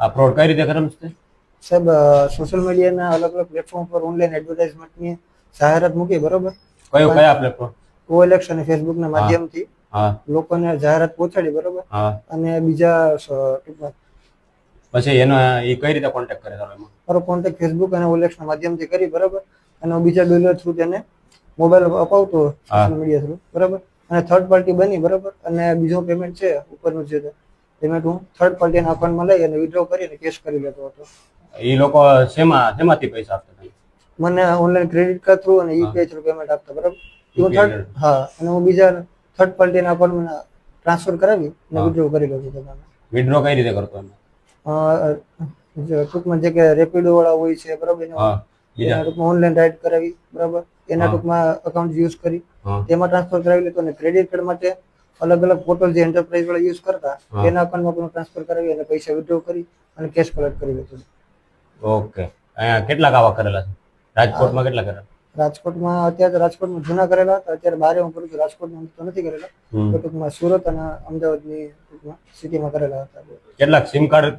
આ ફ્રોડ કઈ રીતે કરમ છે સાહેબ સોશિયલ મીડિયાના અલગ અલગ પ્લેટફોર્મ પર ઓનલાઈન એડવર્ટાઇઝમેન્ટની જાહેરાત મૂકી બરોબર? કયો કયા પ્લેટફોર્મ ઓએલએક્સ અને ફેસબુકના માધ્યમથી લોકોને જાહેરાત પહોંચાડી બરોબર? અને બીજા પછી એનો એ કઈ રીતે કોન્ટેક્ટ કરે તમે મારો કોન્ટેક્ટ ફેસબુક અને ઓએલએક્સના માધ્યમથી કરી બરોબર? અને હું બીજા ડીલર થ્રુ તેને મોબાઈલ અપાવતો સોશિયલ મીડિયા થ્રુ બરાબર? અને થર્ડ પાર્ટી બની બરાબર? અને બીજો પેમેન્ટ છે ઉપરનું છે તે પેમેન્ટ હું થર્ડ પાર્ટીના અકાઉન્ટમાં લઈ અને વિડ્રો કરીને કેશ કરી લેતો હતો. એ લોકો શેમાં શેમાંથી પૈસા આપતા હતા? મને ઓનલાઈન ક્રેડિટ કાર્ડ થ્રુ અને યુપીઆઈ થ્રુ પેમેન્ટ આપતા બરાબર? હું થર્ડ હા અને હું બીજા થર્ડ પાર્ટીના અકાઉન્ટમાં ટ્રાન્સફર કરાવી અને. વિડ્રો કરી લઉં છું તમારે વિડ્રો કઈ રીતે કરતો ટૂંકમાં જે કે રેપિડો વાળા હોય છે બરાબર? એના ટૂંકમાં ઓનલાઈન રાઇડ કરાવી બરાબર? એના ટૂંકમાં અકાઉન્ટ યુઝ કરી. તેમાં ટ્રાન્સફર કરાવી લેતો અને ક્રેડિટ કાર્ડ માટે અલગ અલગ પોર્ટલ જે એન્ટરપ્રાઇઝ વાળા યુઝ કરતા એના અકાઉન્ટમાં પણ ટ્રાન્સફર કરાવી અને પૈસા વિડ્રો કરી અને કેશ કલેક્ટ કરી લેતો ઓકે અહીંયા કેટલાક આવા કરેલા છે? રાજકોટમાં કેટલા કરેલા? રાજકોટમાં અત્યારે રાજકોટમાં જૂના કરેલા હતા અત્યારે બારે હું કરું છું રાજકોટમાં તો નથી કરેલા. તો ટૂંકમાં સુરત અને અમદાવાદની ટૂંકમાં સિટીમાં કરેલા હતા. કેટલાક સિમ કાર્ડ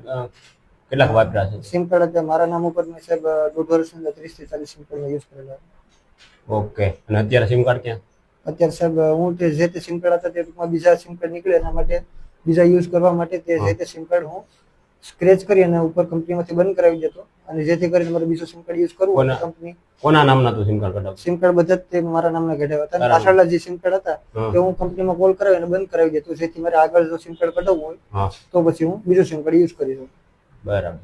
કેટલાક વાપર્યા છે? સિમ કાર્ડ અત્યારે મારા નામ ઉપર મેં સાહેબ દોઢ વર્ષની અંદર ત્રીસથી ચાલીસ સિમ કાર્ડ યુઝ કરેલા. ઓકે અને અત્યારે સિમ કાર્ડ ક્યાં? અત્યારે સાહેબ હું તે જે તે સિમ કાર્ડ હતા તે ટૂંકમાં બીજા સિમ કાર્ડ નીકળે એના માટે બીજા યુઝ કરવા માટે તે જે તે સિમ કાર્ડ હું સ્ક્રેચ કરી અને ઉપર કંપનીમાંથી બંધ કરાવી દેતો. અને જેથી કરીને મારે બીજો સિમ કાર્ડ યુઝ કરવું કંપની કોના નામના તું સિમ કાર્ડ કઢાવ? સિમ કાર્ડ બધા તે મારા નામના કઢાવ્યા હતા. પાછળના જે સિમ કાર્ડ હતા તે હું કંપનીમાં કોલ કરાવી અને બંધ કરાવી દેતો. જેથી મારે આગળ જો સિમ કાર્ડ કઢાવવું હોય તો પછી હું બીજો સિમ કાર્ડ યુઝ કરી શકું. બરાબર.